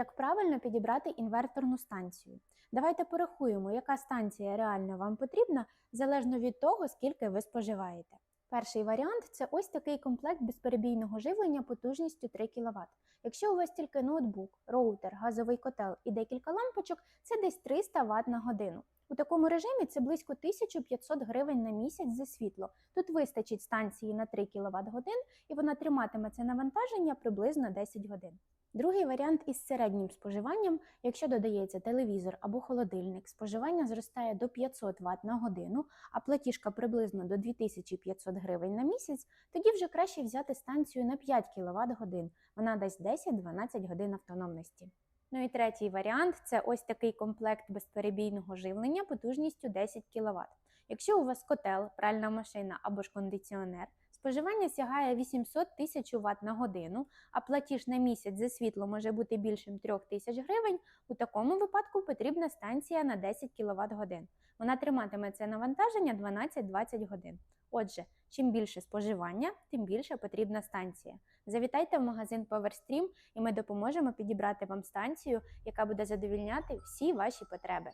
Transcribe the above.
Як правильно підібрати інверторну станцію? Давайте порахуємо, яка станція реально вам потрібна, залежно від того, скільки ви споживаєте. Перший варіант це ось такий комплект безперебійного живлення потужністю 3 кВт. Якщо у вас тільки ноутбук, роутер, газовий котел і декілька лампочок, це десь 300 Вт на годину. У такому режимі це близько 1500 гривень на місяць за світло. Тут вистачить станції на 3 кВт годин і вона триматиме це навантаження приблизно 10 годин. Другий варіант із середнім споживанням, якщо додається телевізор або холодильник, споживання зростає до 500 Вт на годину, а платіжка приблизно до 2500 гривень на місяць, тоді вже краще взяти станцію на 5 кВт годин. Вона дасть 10-12 годин автономності. Ну і третій варіант це ось такий комплект безперебійного живлення потужністю 10 кВт. Якщо у вас котел, пральна машина або ж кондиціонер, споживання сягає 800 тисяч Вт на годину, а платіж на місяць за світло може бути більшим 3 тисяч гривень, у такому випадку потрібна станція на 10 кВт годин. Вона триматиме це навантаження 12-20 годин. Отже, чим більше споживання, тим більше потрібна станція. Завітайте в магазин PowerStream і ми допоможемо підібрати вам станцію, яка буде задовільняти всі ваші потреби.